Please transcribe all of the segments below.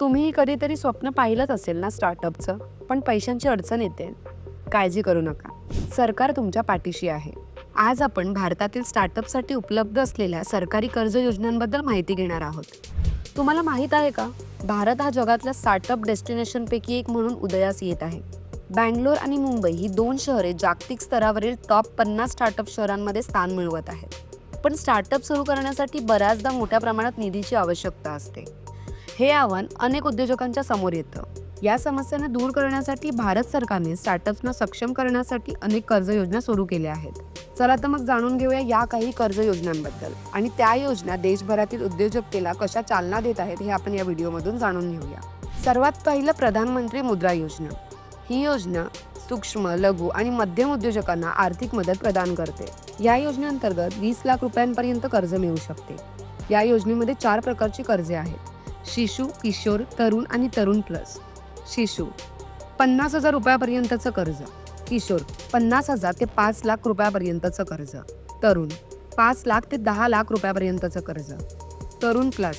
तुम्ही कधीतरी स्वप्न पाहिलंच असेल ना स्टार्टअपचं पण पैशांची अडचण येते. काळजी करू नका. सरकार तुमच्या पाठीशी आहे. आज आपण भारतातील स्टार्टअपसाठी उपलब्ध असलेल्या सरकारी कर्ज योजनांबद्दल माहिती घेणार आहोत. तुम्हाला माहीत आहे का? भारत हा जगातल्या स्टार्टअप डेस्टिनेशनपैकी एक म्हणून उदयास येत आहे. बँगलोर आणि मुंबई ही दोन शहरे जागतिक स्तरावरील टॉप पन्नास स्टार्टअप शहरांमध्ये स्थान मिळवत आहेत. पण स्टार्टअप सुरू करण्यासाठी बऱ्याचदा मोठ्या प्रमाणात निधीची आवश्यकता असते. हे आव्हान अनेक उद्योजकांच्या समोर येतं. या समस्यांना दूर करण्यासाठी भारत सरकारने स्टार्टअप्सना सक्षम करण्यासाठी अनेक कर्ज योजना सुरू केल्या आहेत. चला तर मग जाणून घेऊया या काही कर्ज योजनांबद्दल. आणि त्या योजना देशभरातील उद्योजकतेला कशा चालना देत आहेत हे आपण या व्हिडिओमधून जाणून घेऊया. सर्वात पहिलं प्रधानमंत्री मुद्रा योजना. ही योजना सूक्ष्म लघु आणि मध्यम उद्योजकांना आर्थिक मदत प्रदान करते. या योजनेअंतर्गत वीस लाख रुपयांपर्यंत कर्ज मिळू शकते. या योजनेमध्ये चार प्रकारची कर्जे आहेत. शिशु किशोर तरुण आणि तरुण प्लस शिशु पन्नास हजार रुपयापर्यंतचं कर्ज. किशोर पन्नास हजार ते पाच लाख रुपयापर्यंतचं कर्ज. तरुण पाच लाख ते दहा लाख रुपयापर्यंतचं कर्ज. तरुण प्लस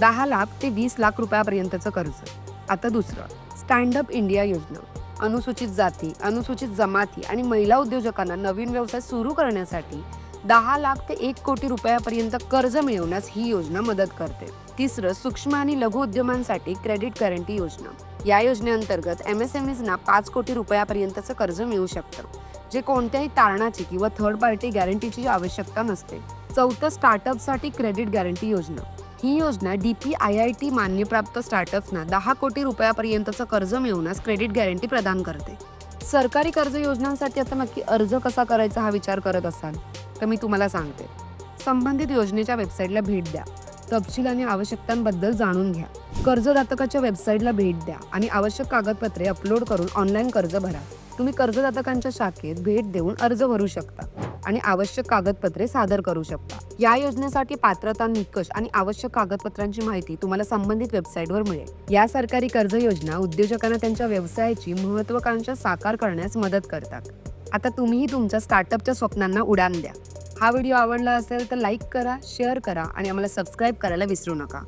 दहा लाख ते वीस लाख रुपयापर्यंतचं कर्ज. आता दुसरं स्टँडअप इंडिया योजना. अनुसूचित जाती अनुसूचित जमाती आणि महिला उद्योजकांना नवीन व्यवसाय सुरू करण्यासाठी दहा लाख ते एक कोटी रुपयापर्यंत कर्ज मिळवण्यास ही योजना मदत करते. तिसरं सूक्ष्म आणि लघु उद्यमांसाठी क्रेडिट गॅरंटी योजना. या योजनेअंतर्गत एम एस एम ईजना पाच कोटी रुपयापर्यंतचं कर्ज मिळू शकतं. जे कोणत्याही तारणाची किंवा थर्ड पार्टी गॅरंटीची आवश्यकता नसते. चौथं स्टार्टअपसाठी क्रेडिट गॅरंटी योजना. ही योजना D P I I T मान्यप्राप्त स्टार्टअप्सना दहा कोटी रुपयापर्यंतचं कर्ज मिळवण्यास क्रेडिट गॅरंटी प्रदान करते. सरकारी कर्ज योजनांसाठी आता नक्की अर्ज कसा करायचा हा विचार करत असाल? तर मी तुम्हाला सांगते. संबंधित योजनेच्या वेबसाईटला भेट द्या. तपशील आणि आवश्यकतांबद्दल जाणून घ्या. कर्जदातकाच्या वेबसाईटला भेट द्या आणि आवश्यक कागदपत्रे अपलोड करून ऑनलाईन कर्ज भरा. तुम्ही कर्जदातकांच्या शाखेत भेट देऊन अर्ज भरू शकता आणि आवश्यक कागदपत्रे सादर करू शकता. या योजनेसाठी पात्रता निकष आणि आवश्यक कागदपत्रांची माहिती तुम्हाला संबंधित वेबसाईटवर मिळेल. या सरकारी कर्ज योजना उद्योजकांना त्यांच्या व्यवसायाची महत्वाकांक्षा साकार करण्यास मदत करतात. आता तुम्हीही तुमच्या स्टार्टअपच्या स्वप्नांना उडान द्या. हा व्हिडिओ आवडला असेल तर लाईक करा शेअर करा आणि आम्हाला सबस्क्राईब करायला विसरू नका.